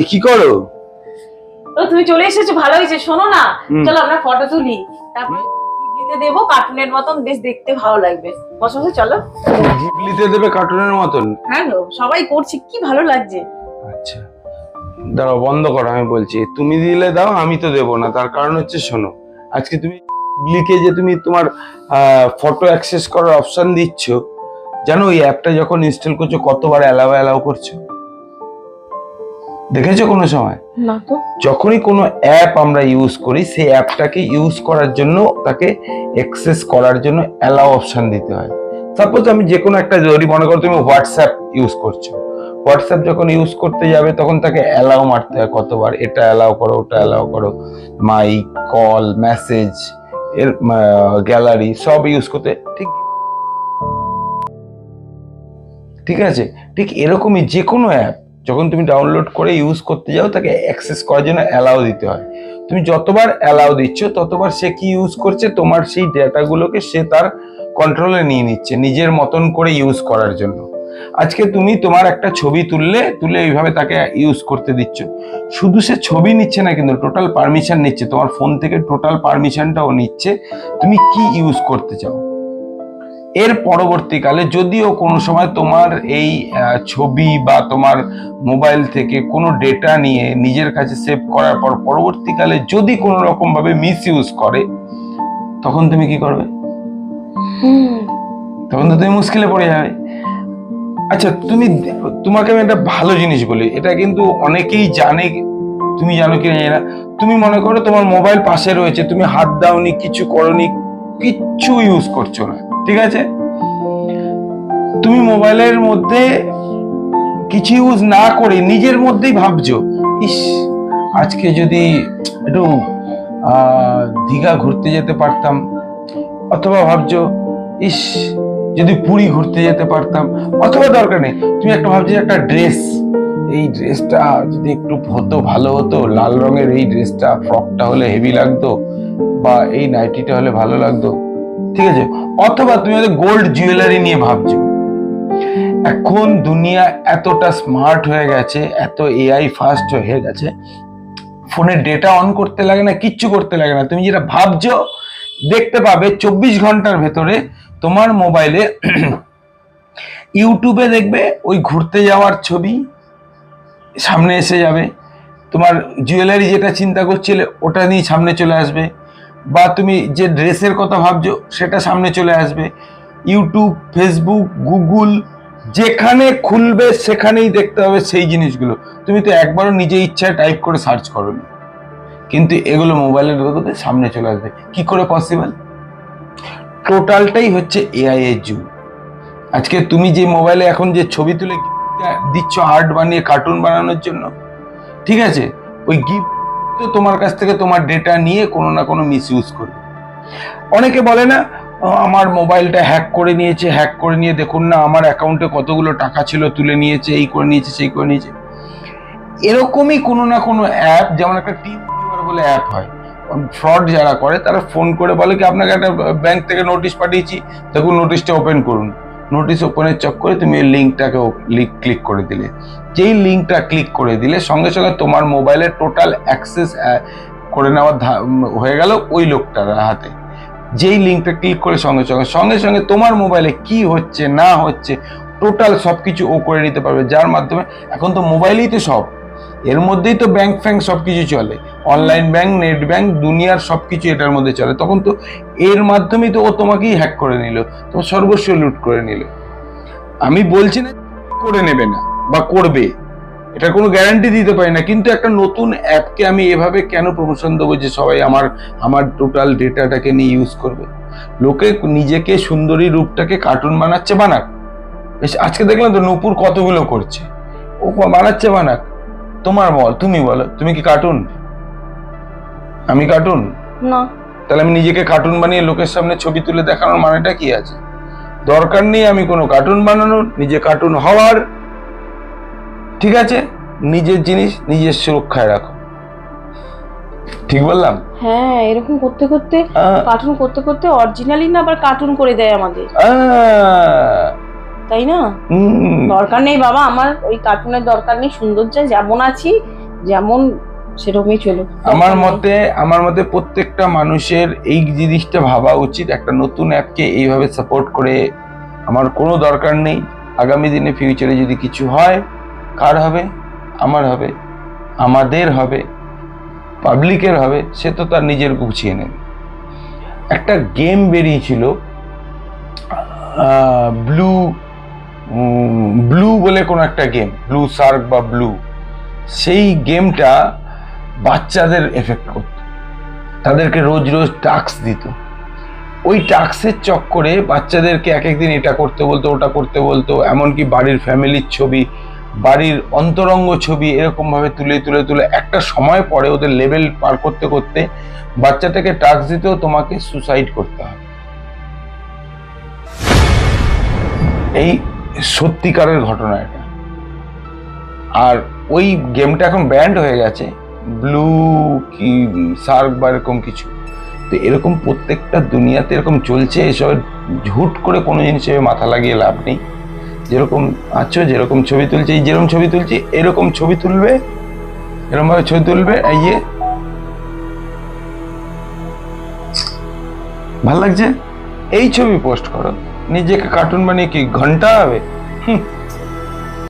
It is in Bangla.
এ কি করো? তো তুমি চলে এসেছ ভালো হয়েছে। শোনো না চলো আমরা ফটো তুলি। তারপর দেবো কার্টুনের মতন বেশ দেখতে ভালো লাগবে। বসো বসো চলো। জিবলিতে দেবে কার্টুনের মতন? হ্যাঁ গো সবাই করছে কি ভালো লাগছে। আচ্ছা। দাঁড়াও বন্ধ করো আমি বলছি। তুমি দিলে দাও আমি তো দেবো না। তার কারণ হচ্ছে শোনো আজকে তুমি লিখে যে তুমি তোমার ফটো অ্যাক্সেস করার অপশন দিচ্ছ জানো ওই অ্যাপটা যখন ইনস্টল করছ কতবার অ্যালাউ অ্যালাউ করছ? দেখেছ কোনো সময়? না তো। যখনই কোনো অ্যাপ আমরা ইউজ করি সেই অ্যাপটাকে ইউজ করার জন্য তাকে অ্যাক্সেস করার জন্য অ্যালাউ অপশান দিতে হয়। সাপোজ আমি যে কোনো একটা জরুরি মনে করো তুমি হোয়াটসঅ্যাপ ইউজ করছ হোয়াটসঅ্যাপ যখন ইউজ করতে যাবে তখন তাকে অ্যালাউ মারতে হয় কতবার এটা অ্যালাউ করো ওটা অ্যালাউ করো মাইক কল মেসেজ এর গ্যালারি সব ইউজ করতে ঠিক? ঠিক আছে? ঠিক এরকমই যে কোনো অ্যাপ যখন তুমি ডাউনলোড করে ইউজ করতে যাও, তাকে অ্যাক্সেস করার জন্য অ্যালাউ দিতে হয়। তুমি যতবার অ্যালাউ দিচ্ছ, ততবার সে কি ইউজ করছে, তোমার সেই ডেটাগুলোকে সে তার কন্ট্রোলে নিয়ে নিচ্ছে, নিজের মতন করে ইউজ করার জন্য। আজকে তুমি তোমার একটা ছবি তুললে, তুলে এইভাবে তাকে ইউজ করতে দিচ্ছ। শুধু সে ছবি নিচ্ছে না কিন্তু টোটাল পারমিশন নিচ্ছে, তোমার ফোন থেকে টোটাল পারমিশনটাও নিচ্ছে। তুমি কি ইউজ করতে চাও? এর পরবর্তীকালে যদিও কোনো সময় তোমার এই ছবি বা তোমার মোবাইল থেকে কোনো ডেটা নিয়ে নিজের কাছে সেভ করার পর পরবর্তীকালে যদি কোনো রকম ভাবে মিস ইউজ করে তখন তুমি কি করবে? তখন তো তুমি মুশকিলে পড়ে যাবে। আচ্ছা তুমি তোমাকে আমি একটা ভালো জিনিস বলি এটা কিন্তু অনেকেই জানে তুমি জানো কি জানি না। তুমি মনে করো তোমার মোবাইল পাশে রয়েছে তুমি হাত দাওনি কিছু করনি কিচ্ছু ইউজ করছ না। ঠিক আছে? তুমি মোবাইলের মধ্যে কিছু ইউজ না করে নিজের মধ্যেই ভাবছ, ইস, আজকে যদি একটু দীঘা ঘুরতে যেতে পারতাম, অথবা ভাবছ, ইস, যদি পুরী ঘুরতে যেতে পারতাম, অথবা দরকার নেই, তুমি একটা ভাবছ একটা ড্রেস এই ড্রেসটা যদি একটু হতো, ভালো হতো, লাল রঙের এই ড্রেসটা ফ্রকটা হলে হেভি লাগতো, বা এই নাইটিটা হলে ভালো লাগতো ঠিক আছে? অথবা তুমি হয়তো গোল্ড জুয়েলারি নিয়ে ভাবছ। এখন দুনিয়া এতটা স্মার্ট হয়ে গেছে, এত এআই ফাস্ট হয়ে গেছে ফোনে ডেটা অন করতে লাগে না, কিচ্ছু করতে লাগে না। তুমি যেটা ভাবছ, দেখতে পাবে চব্বিশ ঘণ্টার ভেতরে তোমার মোবাইলে ইউটিউবে দেখবে ওই ঘুরতে যাওয়ার ছবি সামনে এসে যাবে। তোমার জুয়েলারি যেটা চিন্তা করছিলে, ওটা নিয়ে সামনে চলে আসবে। বা তুমি যে ড্রেসের কথা ভাবছ, সেটা সামনে চলে আসবে। ইউটিউব ফেসবুক গুগল যেখানে খুলবে, সেখানেই দেখতে হবে সেই জিনিসগুলো। তুমি তো একবারও নিজে ইচ্ছায় টাইপ করে সার্চ করোনি কিন্তু এগুলো মোবাইলের মধ্যে সামনে চলে আসবে। কি করে পসিবল টোটালটাই হচ্ছে এআই এর যুগ। আজকে তুমি যে মোবাইলে এখন যে ছবি তুলে দিচ্ছ আর্ট বানিয়ে কার্টুন বানানোর জন্য, ঠিক আছে? ওই গিফট তো তোমার কাছ থেকে তোমার ডেটা নিয়ে কোনো না কোনো মিস ইউজ করবে অনেকে বলে না আমার মোবাইলটা হ্যাক করে নিয়েছে হ্যাক করে নিয়ে দেখুন না, আমার অ্যাকাউন্টে কতগুলো টাকা ছিল, তুলে নিয়েছে, এই করে নিয়েছে, সেই করে নিয়েছে। এরকমই কোনো না কোনো অ্যাপ যেমন একটা টিম বলে অ্যাপ হয় ফ্রড যারা করে, তারা ফোন করে বলে কি, আপনাকে একটা ব্যাংক থেকে নোটিশ পাঠিয়েছি, দেখুন নোটিশটা ওপেন করুন। নোটিশ ওপেনের চক্করে তুমি ওই লিঙ্কটাকে ক্লিক করে দিলে। যেই লিঙ্কটা ক্লিক করে দিলে, সঙ্গে সঙ্গে তোমার মোবাইলের টোটাল অ্যাক্সেস করে নেওয়ার হয়ে গেল ওই লোকটার হাতে। যেই লিঙ্কটা ক্লিক করে সঙ্গে সঙ্গে সঙ্গে সঙ্গে তোমার মোবাইলে কি হচ্ছে, না হচ্ছে টোটাল সব কিছু ও করে নিতে পারবে। যার মাধ্যমে, এখন তো মোবাইলেই তো সব। এর মধ্যেই তো ব্যাংক ফ্যাঙ্ক সব কিছু চলে। অনলাইন ব্যাংক নেট ব্যাংক দুনিয়ার সব কিছু এটার মধ্যে চলে। তখন তো এর মাধ্যমেই তো ও তোমাকেই হ্যাক করে নিল, তোমার সর্বস্ব লুট করে নিল। আমি বলছি না করে নেবে না বা করবে এটা কোনো গ্যারান্টি দিতে পারি না, কিন্তু একটা নতুন অ্যাপকে আমি এভাবে কেন প্রমোশন দেবো যে সবাই আমার আমার টোটাল ডেটাটাকে নিয়ে ইউজ করবে? লোকে নিজেকে সুন্দরী রূপটাকে কার্টুন বানাচ্ছে, বানাক। আজকে দেখলাম তো নূপুর কতগুলো করছে। ও বানাচ্ছে, বানাক। তোমার বল, তুমি বলো, তুমি কি কার্টুন আমি কার্টুন না। তাহলে আমি নিজেকে কার্টুন বানিয়ে লোকের সামনে ছবি তুলে দেখানোর মানেটা কি আছে? দরকার নেই আমি কোনো কার্টুন বানানোর নিজে কার্টুন হওয়ার। ঠিক আছে? নিজের জিনিস নিজের সুরক্ষায় রাখো। ঠিক বললাম? হ্যাঁ এরকম করতে করতে কার্টুন করতে করতে অরিজিনালি না আবার কার্টুন করে দেয় আমাদের। তাই না? দরকার নেই বাবা আমার ওই কার্টুনের দরকার নেই সৌন্দর্য যেমন আছি যেমন সেরকমই চলুক। আমার মতে আমার মতে প্রত্যেকটা মানুষের এই জিনিসটা ভাবা উচিত। একটা নতুন অ্যাপকে এইভাবে সাপোর্ট করে আমার কোনো দরকার নেই। আগামী দিনে ফিউচারে যদি কিছু হয়, কার হবে? আমার হবে। আমাদের হবে। পাবলিকের হবে। সে তো তার নিজের গুছিয়ে নেবে। একটা গেম বেরিয়েছিল ব্লু ব্লু বলে কোনো একটা গেম ব্লু শার্ক বা ব্লু সেই গেমটা বাচ্চাদের এফেক্ট করত। তাদেরকে রোজ রোজ টাস্ক দিত। ওই টাস্কের চক্করে বাচ্চাদেরকে এক একদিন এটা করতে বলতো, ওটা করতে বলতো, এমনকি বাড়ির ফ্যামিলির ছবি, বাড়ির অন্তরঙ্গ ছবি এরকমভাবে তুলে তুলে তুলে একটা সময় পরে ওদের লেভেল পার করতে করতে বাচ্চাটাকে টাস্ক দিতেও তোমাকে সুসাইড করতে হবে। এই সত্যিকারের ঘটনা এটা। আর ওই গেমটা এখন ব্যান্ড হয়ে গেছে। ব্লু কি শার্ক বা এরকম কিছু। তো এরকম প্রত্যেকটা দুনিয়াতে এরকম চলছে, এসবের ঝুট করে কোনো জিনিসে মাথা লাগিয়ে লাভ নেই। যেরকম আছো, যেরকম ছবি তুলছে যেরকম ছবি তুলছি, এরকম ছবি তুলবে এরকম ভাবে ছবি তুলবে, এই যে। ভালো লাগছে? এই ছবি পোস্ট করো। নিজেকে কার্টুন বানিয়ে কি ঘণ্টা হবে? হুম।